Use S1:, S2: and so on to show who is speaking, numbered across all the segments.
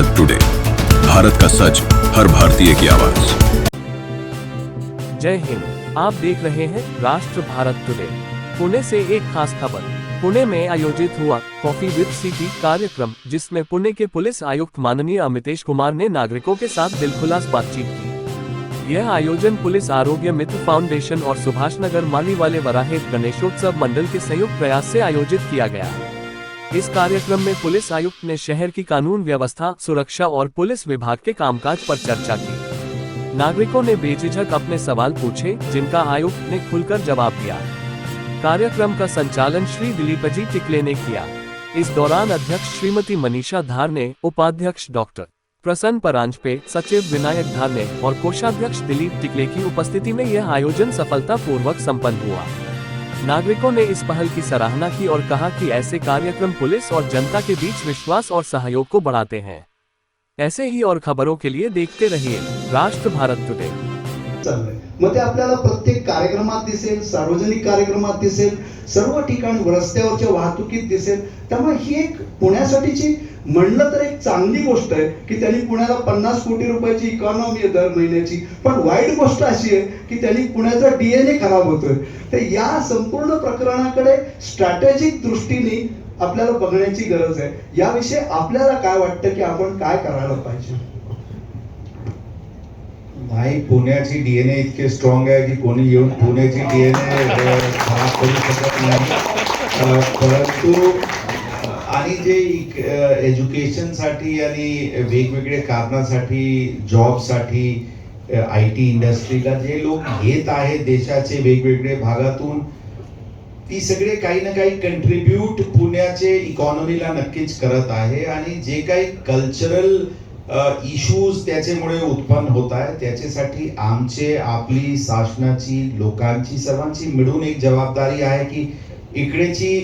S1: Bharat today Bharat का सच, हर भारतीय की आवाज़।
S2: जय हिंद। आप देख रहे हैं राष्ट्र भारत टुडे पुणे से एक खास खबर। पुणे में आयोजित हुआ कॉफ़ी विद सिटी कार्यक्रम, जिसमें पुणे के पुलिस आयुक्त माननीय अमितेश कुमार ने नागरिकों के साथ दिलखुलास बातचीत की। यह आयोजन पुलिस आरोग्य मित्र फाउंडेशन और सुभाष नगर माली वाले वराहेत गणेशोत्सव मंडल के संयुक्त प्रयास से आयोजित किया गया। इस कार्यक्रम में पुलिस आयुक्त ने शहर की कानून व्यवस्था, सुरक्षा और पुलिस विभाग के कामकाज पर चर्चा की। नागरिकों ने बेझिझक अपने सवाल पूछे, जिनका आयुक्त ने खुलकर जवाब दिया। कार्यक्रम का संचालन श्री दिलीप जी टिकले ने किया। इस दौरान अध्यक्ष श्रीमती मनीषा धार ने, उपाध्यक्ष डॉक्टर प्रसन्न परांजपे, सचिव विनायक धार ने और कोषाध्यक्ष दिलीप टिकले की उपस्थिति में यह आयोजन सफलता पूर्वक संपन्न हुआ। नागरिकों ने इस पहल की सराहना की और कहा कि ऐसे कार्यक्रम पुलिस और जनता के बीच विश्वास और सहयोग को बढ़ाते हैं। ऐसे ही और खबरों के लिए देखते रहिए राष्ट्र भारत टुडे।
S3: चाललंय. मग ते आपल्याला प्रत्येक कार्यक्रमात दिसेल सार्वजनिक कार्यक्रमात दिसेल सर्व ठिकाण रस्त्यावरच्या वाहतुकीत दिसेल. त्यामुळे ही एक पुण्यासाठीची म्हणलं तर एक चांगली गोष्ट आहे की त्यांनी पुण्याला पन्नास कोटी रुपयाची इकॉनॉमी आहे दर महिन्याची. पण वाईट गोष्ट अशी आहे की त्यांनी पुण्याचा डीएनए खराब होतोय. तर या संपूर्ण प्रकरणाकडे स्ट्रॅटेजिक दृष्टीने आपल्याला बघण्याची गरज आहे. याविषयी आपल्याला काय वाटतं की आपण काय करायला पाहिजे?
S4: नाही पुण्याची डीएनए इतके स्ट्रॉंग आहे की कोणी येऊन पुण्याची डीएनए खराब करू शकत नाही. परंतु आणि जे एज्युकेशनसाठी आणि वेगवेगळ्या कारणासाठी जॉबसाठी आय टी इंडस्ट्रीला जे लोक येत आहेत देशाचे वेगवेगळे भागातून ती सगळे काही ना काही कंट्रीब्यूट पुण्याचे इकॉनॉमीला नक्कीच करत आहे. आणि जे काही कल्चरल इश्यूज त्याच्यामुळे उत्पन्न होत आहे. त्याच्यासाठी आमचे आपली शासनाची लोकांची सर्वांची मिळून एक जबाबदारी आहे की इकडेची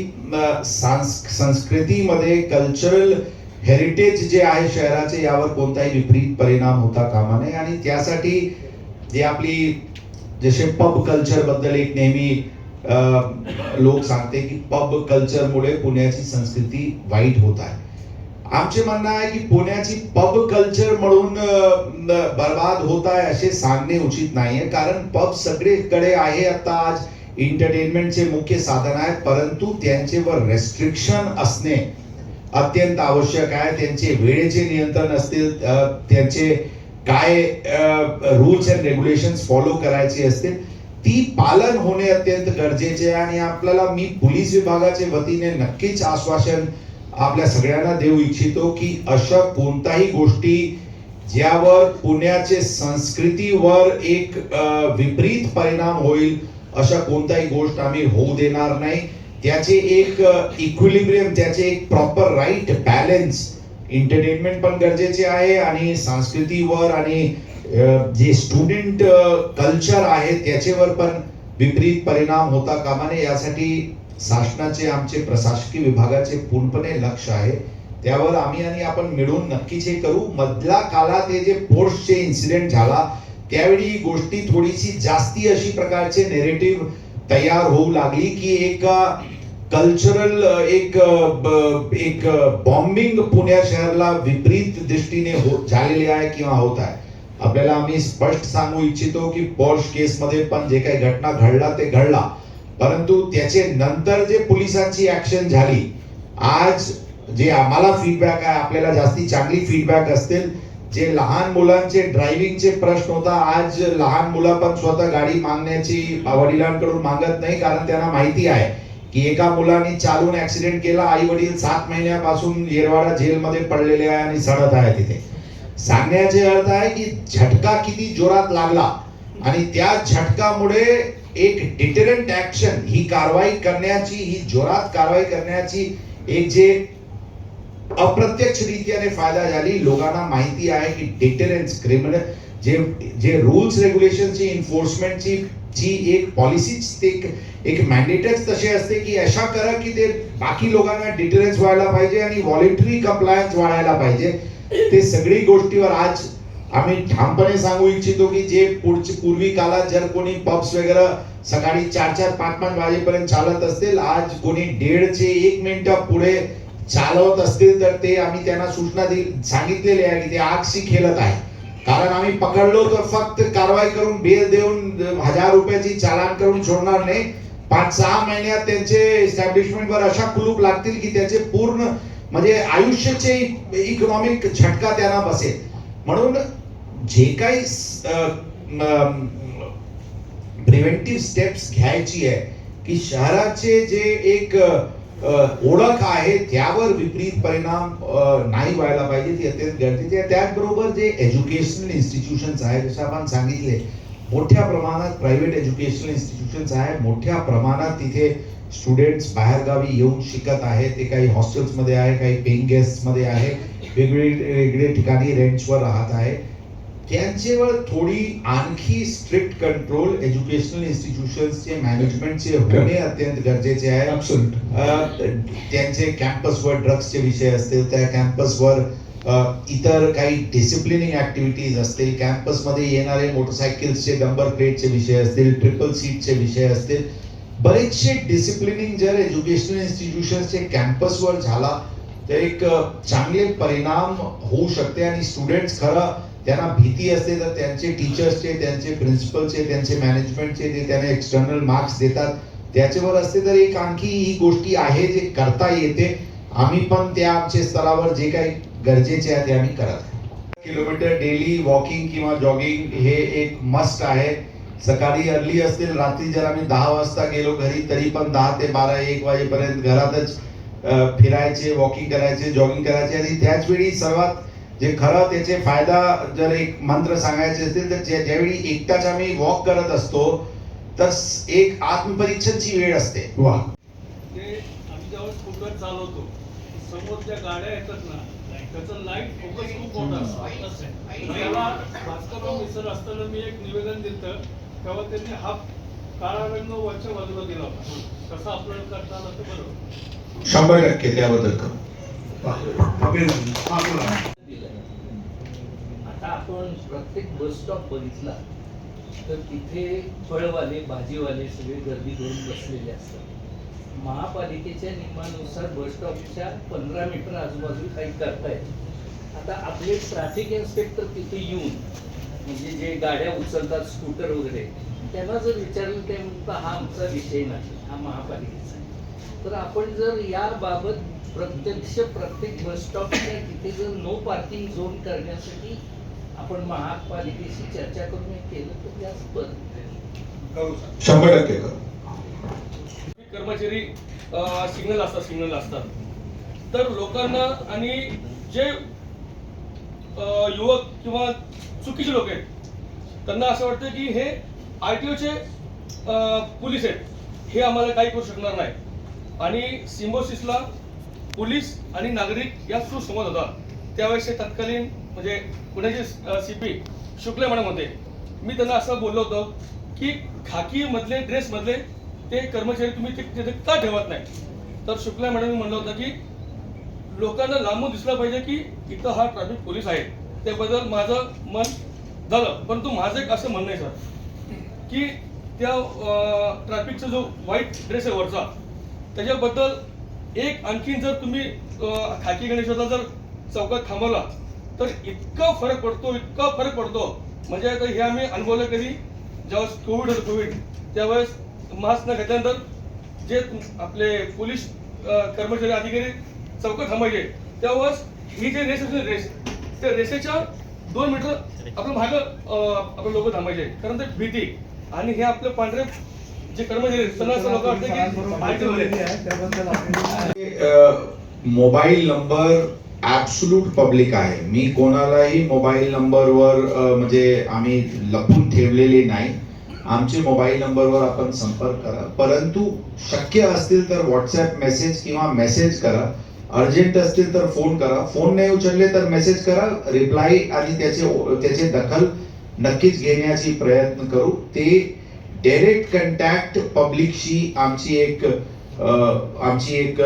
S4: संस्कृतीमध्ये कल्चरल हेरिटेज जे आहे शहराचे यावर कोणताही विपरीत परिणाम होता कामा नये. आणि त्यासाठी जे आपली जसे पब कल्चरबद्दल एक नेहमी लोक सांगते की पब कल्चरमुळे पुण्याची संस्कृती वाईट होत आहे. आमचे म्हणणं आहे की पुण्याची पब कल्चर म्हणून बर्बाद होत आहे असे सांगणे उचित नाहीये. कारण पब सगळीकडे आहे आता आज. एंटरटेनमेंटचे मुख्य साधन आहे परंतु त्यांच्यावर रेस्ट्रिक्शन असणे अत्यंत आवश्यक आहे. त्यांचे वेळेचे नियंत्रण असतील त्यांचे काय रूल्स अँड रेग्युलेशन फॉलो करायचे असतील ती पालन होणे अत्यंत गरजेचे आहे. आणि आपल्याला मी पोलीस विभागाच्या वतीने नक्कीच आश्वासन आपल्या सगळ्यांना देऊ इच्छितो की अशा कोणताही गोष्टी ज्यावर पुण्याचे संस्कृतीवर एक विपरीत परिणाम होईल अशा कोणताही गोष्ट आम्ही होऊ देणार नाही. त्याचे एक इक्विलिब्रियम त्याचे एक प्रॉपर राईट बॅलन्स एंटरटेनमेंट पण गरजेचे आहे आणि संस्कृतीवर आणि जे स्टुडंट कल्चर आहे त्याच्यावर पण विपरीत परिणाम होता कामाने यासाठी शासनाचे आमचे प्रशासकीय विभागाचे पूर्णपणे लक्ष आहे. त्यावर आम्ही आणि आपण मिळून नक्कीच हे करू. मधल्या काळात हे जे पोस्टचे इन्सिडेंट झाला त्यावेळी ही गोष्टी थोडीशी जास्ती अशी प्रकारचे नेरेटिव्ह तयार होऊ लागली की एक कल्चरल एक एक बॉम्बिंग पुण्या शहराला विपरीत दृष्टीने हो झालेले आहे किंवा होत आहे. आपल्याला आम्ही स्पष्ट सांगू इच्छितो की पॉश केस मध्ये पण जे काही घटना घडला ते घडला. परंतु त्याचे नंतर जे पोलिसांची ऍक्शन झाली आज जे आम्हाला फीडबॅक आहे आपल्याला जास्ती चांगली फीडबॅक असतील. जे लहान मुलांचे ड्रायव्हिंगचे प्रश्न होता आज लहान मुलं पण स्वतः गाडी मागण्याची वडिलांकडून मागत नाही कारण त्यांना माहिती आहे की एका मुलाने चालून ऍक्सिडेंट केला आई वडील सात महिन्यापासून येरवाडा जेलमध्ये पडलेले आहे आणि सडत आहे तिथे. सांगण्याचे अर्थ आहे की झटका किती जोरात लागला आणि त्या झटकामुळे एक डिटरंट ऍक्शन ही कारवाई करण्याची ही जोरात कारवाई करण्याची एक जे अप्रत्यक्षरीत्याने फायदा झाली. लोकांना माहिती आहे की डिटरन्स म्हणजे क्रिमिनल जे जे रूल्स रेग्युलेशनची इन्फोर्समेंटची जी एक पॉलिसीच ते एक- एक मॅन्डेटच तसे असते की अशा करा की ते बाकी लोकांना डिटरन्स व्हायला पाहिजे आणि व्हॉलेंटरी कंप्लायन्स वाढायला पाहिजे. ते सगळी गोष्टीवर आज आम्ही ठामपणे सांगू इच्छितो की जे पुढची पूर्वी काळात जर कोणी पब्स वगैरे सकाळी चार चार पाच पाच वाजेपर्यंत चालत असतील आज कोणी दीडचे एक मिनिट पुढे चालवत असतील तर ते आम्ही त्यांना सूचना सांगितलेले सांगितलेली आहे की ते आगशी खेळत आहे कारण आम्ही पकडलो तर फक्त कारवाई करून बेल देऊन हजार रुपयाची चालान करून सोडणार नाही. पाच सहा महिन्यात त्यांचे एस्टॅब्लिशमेंट वर अशा कुलूप लागतील की त्याचे पूर्ण म्हणजे आयुष्याचे इकॉनॉमिक झटका त्यांना बसेल. म्हणून जे काही प्रिव्हेंटिव्ह स्टेप्स घ्यायची आहे की शहराचे जे एक ओळख आहे त्यावर विपरीत परिणाम नाही व्हायला पाहिजे ती अत्यंत गरजेची आहे. त्याचबरोबर जे एज्युकेशनल इन्स्टिट्यूशन्स आहे जसं आपण सांगितले मोठ्या प्रमाणात प्रायव्हेट एज्युकेशनल इन्स्टिट्यूशन्स आहे मोठ्या प्रमाणात तिथे स्टुडंट्स बाहेरगावी येऊन शिकत आहेत. ते काही हॉस्टेल्समध्ये आहे काही पेईंग गेस्टमध्ये आहे. वेगवेगळे वेगळे ठिकाणी रेंट्सवर राहत आहे. त्यांच्यावर थोडी आणखी स्ट्रिक्ट कंट्रोल एज्युकेशनल इन्स्टिट्यूशन्सचे मॅनेजमेंटचे होणे अत्यंत गरजेचे आहे. त्यांचे कॅम्पसवर ड्रग्सचे विषय असतील त्या कॅम्पसवर इतर काही डिसिप्लिनिंग ऍक्टिव्हिटीज असतील कॅम्पसमध्ये येणारे मोटरसायकल्सचे नंबर प्लेटचे विषय असतील ट्रिपल सीटचे विषय असतील. बरेचसे डिसिप्लिनिंग जर एज्युकेशनल इन्स्टिट्यूशनचे कॅम्पसवर झाला ते एक चांगले परिणाम होऊ शकते आणि स्टुडंट्स खरं त्यांना भीती असते तर त्यांचे टीचर्सचे त्यांचे प्रिन्सिपलचे त्यांचे मॅनेजमेंटचे जे त्यांना एक्सटर्नल मार्क्स देतात. त्याच्यावर असते तर एक आणखी ही गोष्टी आहे जे करता येते. आम्ही पण त्या आमच्या स्तरावर जे काही गरजेचे आहे ते आम्ही करत किलोमीटर डेली वॉकिंग किंवा जॉगिंग हे एक मस्ट आहे. सकाळी अर्ली असतील रात्री जर आम्ही दहा वाजता गेलो घरी तरी पण दहा ते बारा एक वाजेपर्यंत घरातच फिरायचे वॉकिंग करायचे जॉगिंग करायचे आणि त्याच वेळी सर्वात जे खरं त्याचे फायदा जर एक मंत्र सांगायचे असतील तर ज्या- ज्यावेळी एकटाच आम्ही वॉक करत असतो तर एक आत्मपरीक्षणची वेळ असते.
S3: वा.
S5: ते आम्ही जेव्हा स्कूटर चालवतो समोर ज्या गाड्या येतात ना त्याचं लाइट फोकस खूप मोठा असतो. त्याला भास्करराव मिसर असताना मी एक निवेदन दिलं तेव्हा त्यांनी हा काळा रंग वरच्या बाजूला दिला होता. कसा आपल्याला करता आला तर बरोबर.
S4: शंभर टक्के त्याबद्दल करू.
S6: आता आपण प्रत्येक बस स्टॉप बघितला तर तिथे फळवाले भाजीवाले सगळे गर्दी करून बसलेले असतात. महापालिकेच्या नियमानुसार बस स्टॉपच्या पंधरा मीटर आजूबाजू काही करतायत आता आपले ट्रॅफिक इन्स्पेक्टर तिथे येऊन म्हणजे जे गाड्या उचलतात स्कूटर वगैरे त्यांना जर विचारलं ते म्हणतात हा आमचा विषय नाही हा महापालिकेचा आहे. तर आपण जर याबाबत प्रत्यक्ष प्रत्येक बस स्टॉपच्या तिथे जर नो पार्किंग झोन करण्यासाठी आपण महापालिकेशी चर्चा करून हे केलं तर जास्त बरं
S4: शंभर टक्के करू.
S5: कर्मचारी सिग्नल असतात सिग्नल असतात. तर लोकांना आणि जे युवक किंवा चुकीचे लोक आहेत त्यांना असं वाटतं की हे आरटीओचे टी ओचे पोलीस आहेत. हे आम्हाला काही करू शकणार नाही. आणि सिम्बोसिसला पोलीस आणि नागरिक या सुसंवाद होता. त्यावेळेस तत्कालीन म्हणजे पुण्याचे सी पी शुक्ले मॅडम होते. मी त्यांना असं बोललो होतो की खाकीमधले ड्रेसमधले ते कर्मचारी तुम्ही ते- तिथे का ठेवत नाही? तर शुक्ला मॅडम म्हणलं होतं की लोकांना लांबून दिसलं पाहिजे की इथं हा ट्रॅफिक पोलीस आहे. त्याबद्दल माझं मन झालं. परंतु माझं एक असं म्हणणं आहे सर की त्या ट्रॅफिकचा जो व्हाईट ड्रेस आहे वरचा त्याच्याबद्दल एक आणखीन जर तुम्ही खाकी गणेशाचा जर चौकात थांबवला तर इतका फरक पडतो इतका फरक पडतो. म्हणजे आता हे आम्ही अनुभवलं कधी ज्यावेळेस कोविड होतं कोविड त्यावेळेस मास्क न घेतल्यानंतर जे आपले पोलीस कर्मचारी अधिकारी चौकात थांबायचे त्यावेळेस ही जे रेस असते रेस त्या रेसेच्या दोन मीटर आपलं मागं आपलं लोक थांबायचे. कारण ते भीती. आणि हे आपले पांढरे जे कर्मचारी लोक वाटतं की
S4: मोबाईल नंबर ॲब्सुलूट पब्लिक आहे. मी कोणालाही मोबाईल नंबरवर म्हणजे आम्ही लपून ठेवलेले नाही. आमचे मोबाईल नंबरवर आपण संपर्क करा. परंतु शक्य असतील तर व्हॉट्सअप मेसेज किंवा मेसेज करा. अर्जंट असतील तर फोन करा. फोन नाही उचलले तर मेसेज करा. रिप्लाय आणि त्याचे त्याचे दखल नक्कीच घेण्याची प्रयत्न करू. ते डायरेक्ट कंटॅक्ट पब्लिकशी आमची एक आमची एक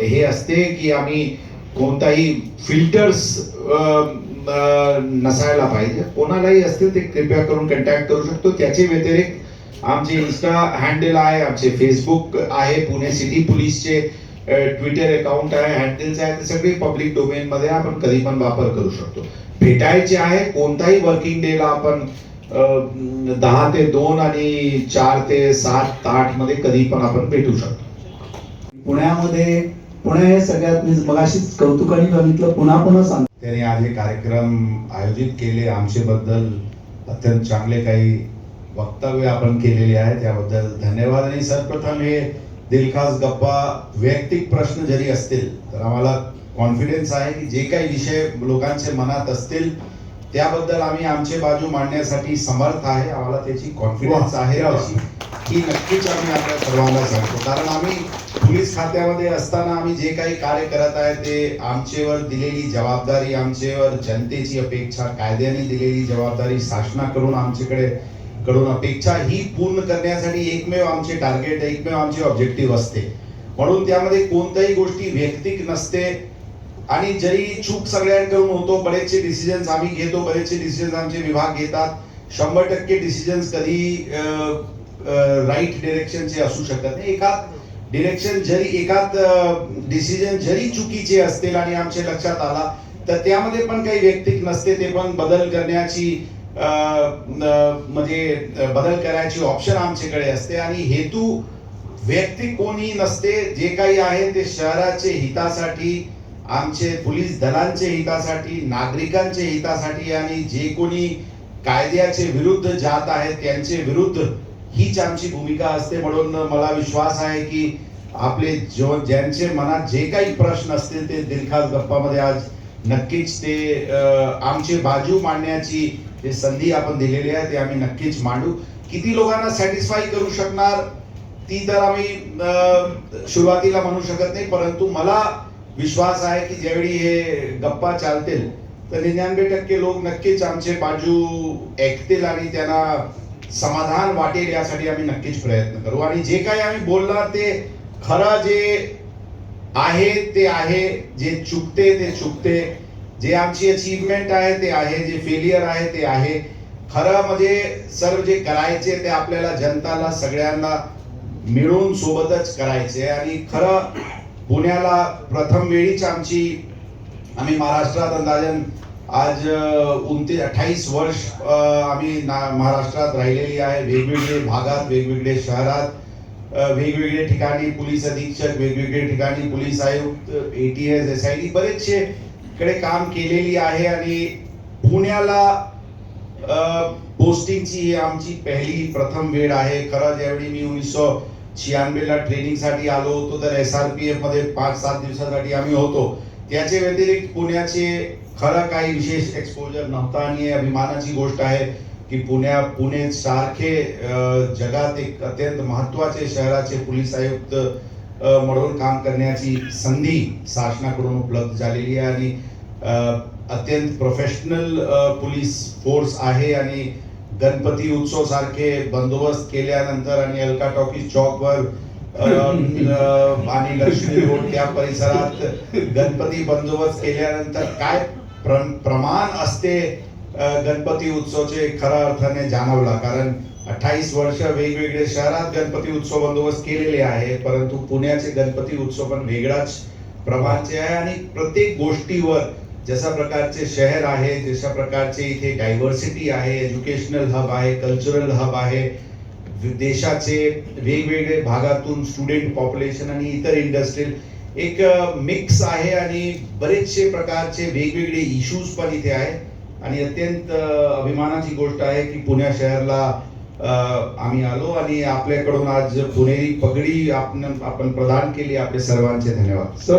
S4: हे असते की आम्ही कोणताही फिल्टर्स नसायला पाहिजे. कोणालाही असतील ते कृपया करून कंटॅक्ट करू शकतो. त्याचे व्यतिरिक्त आमचे इन्स्टा हँडल आहे आमचे फेसबुक आहे पुणे सिटी पोलीसचे ट्विटर अकाउंट आहे हँडल्स आहे ते सगळे पब्लिक डोमेन मध्ये आपण कधी पण वापर करू शकतो. भेटायचे आहे कोणताही वर्किंग डेला आपण दहा ते दोन आणि चार ते सात आठमध्ये कधी पण आपण भेटू शकतो.
S3: पुण्यामध्ये पुणे हे सगळ्यात मी मगाशीच कौतुकाने बघितलं पुन्हा पुन्हा सांग
S4: त्यांनी आज हे कार्यक्रम आयोजित केले आमचे बद्दल अत्यंत चांगले काही वक्तव्य आपण केलेले आहे त्याबद्दल धन्यवाद. आणि सर्वप्रथम हे दिलखास गप्पा वैयक्तिक प्रश्न जरी असतील तर आम्हाला कॉन्फिडन्स आहे की जे काही विषय लोकांच्या मनात असतील त्याबद्दल आम्ही आमचे बाजू मांडण्यासाठी समर्थ आहे. आम्हाला त्याची कॉन्फिडन्स आहे. ही नक्कीच आम्ही आपल्या सर्वांना सांगतो. कारण आम्ही पोलीस खात्यामध्ये असताना आम्ही जे काही कार्य करत आहे ते आमचेवर दिलेली जबाबदारी आमचेवर जनतेची अपेक्षा कायद्याने दिलेली जबाबदारी शासनाकडून आमच्याकडे कडून अपेक्षा ही पूर्ण करण्यासाठी एकमेव आमचे टार्गेट एकमेव आमचे ऑब्जेक्टिव्ह असते. म्हणून त्यामध्ये कोणत्याही गोष्टी वैयक्तिक नसते. आणि जरी चूक सगळ्यांकडून होतो बरेचसे डिसिजन्स आम्ही घेतो बरेचसे डिसिजन्स आमचे विभाग घेतात. शंभर टक्के डिसिजन्स कधी राईट डिरेक्शनचे असू शकत नाही. एकाच डिरेक्शन जरी एकाच डिसिजन जरी चुकीचे असतील आणि आमच्या लक्षात आला तर त्यामध्ये पण काही वैयक्तिक नसते ते पण बदल करण्याची म्हणजे बदल करायची ऑप्शन आमच्याकडे असते. आणि हेतू व्यक्ती कोणी नसते जे काही आहे ते शहराचे हितासाठी आमचे पोलीस दलांचे हितासाठी नागरिकांचे हितासाठी आणि जे कोणी कायद्याचे विरुद्ध जात आहेत त्यांचे विरुद्ध हीच आमची भूमिका असते. म्हणून मला विश्वास आहे की आपले जो ज्यांचे मनात जे काही प्रश्न असतील ते दिलखास गप्पामध्ये आज नक्कीच ते अं, आमची बाजू मांडण्याची जे संधी आपण दिलेली आहे ते आम्ही नक्कीच मांडू. किती लोकांना सॅटिस्फाय करू शकणार ती तर आम्ही अं, सुरुवातीला म्हणू शकत नाही परंतु मला विश्वास आहे की ज्यावेळी हे गप्पा चालतील तर निन्यानवे टक्के लोक नक्कीच आमचे बाजू ऐकतील आणि त्यांना समाधान वाटेल यासाठी आम्ही नक्कीच प्रयत्न करू. आणि जे काही आम्ही बोलणार ते खरं जे आहे ते आहे. जे चुकते ते चुकते. जे आमची अचीवमेंट आहे ते आहे. जे फेलियर आहे ते आहे. खरं म्हणजे सर्व जे करायचे ते आपल्याला जनताला सगळ्यांना मिळून सोबतच करायचे आणि खरं पुण्याला प्रथम वेळीच आमची आम्ही महाराष्ट्रात अंदाजन आज उनतीस अठ्ठावीस वर्ष आम्ही ना- महाराष्ट्रात राहिलेली आहे. वेगवेगळे भागात वेगवेगळे शहरात वेगवेगळ्या वेगवेगळे ठिकाणी पोलीस अधीक्षक वेगवेगळे ठिकाणी पोलीस आयुक्त A T S S I D बरेचसे कडे काम केलेली आहे आणि पुण्याला पोस्टिंगची ही आमची पहिली प्रथम वेळ आहे. खरं ज्यावेळी मी एकोणीसशे शहाण्णवला ट्रेनिंगसाठी आलो होतो तर एस आर पी एफमध्ये पाच सात दिवसासाठी आम्ही होतो. त्याचे व्यतिरिक्त पुण्याचे खरं काही विशेष एक्सपोजर नव्हता आणि अभिमानाची गोष्ट आहे की पुण्या पुणे सारखे जगात एक अत्यंत महत्त्वाचे शहराचे पोलीस आयुक्त म्हणून काम करण्याची संधी शासनाकडून उपलब्ध झालेली आहे आणि अत्यंत प्रोफेशनल पोलीस फोर्स आहे आणि गणपती उत्सव सारखे बंदोबस्त केल्यानंतर आणि अलका टॉकीज चौकवर आणि लक्ष्मी रोड त्या परिसरात गणपती बंदोबस्त केल्यानंतर काय प्रमाण असते गणपती उत्सवचे खऱ्या अर्थाने जाणवला. कारण अठ्ठावीस वर्ष वेगवेगळे शहरात गणपती उत्सव बंदोबस्त केलेले आहे परंतु पुण्याचे गणपती उत्सव पण वेगळाच प्रमाणचे आहे आणि प्रत्येक गोष्टीवर जशा प्रकारचे शहर आहे जशा प्रकारचे इथे डायव्हर्सिटी आहे एज्युकेशनल हब आहे कल्चरल हब आहे देशाचे वेगवेगळे भागातून स्टुडंट पॉप्युलेशन आणि इतर इंडस्ट्रियल एक मिक्स आहे आणि बरेचसे प्रकारचे वेगवेगळे इश्यूज पण इथे आहे. आणि अत्यंत अभिमानाची गोष्ट आहे की पुण्या शहरला आम्ही आलो आणि आपल्याकडून आज पुणेरी पगडी आपण आपण प्रदान केली. आपले सर्वांचे धन्यवाद.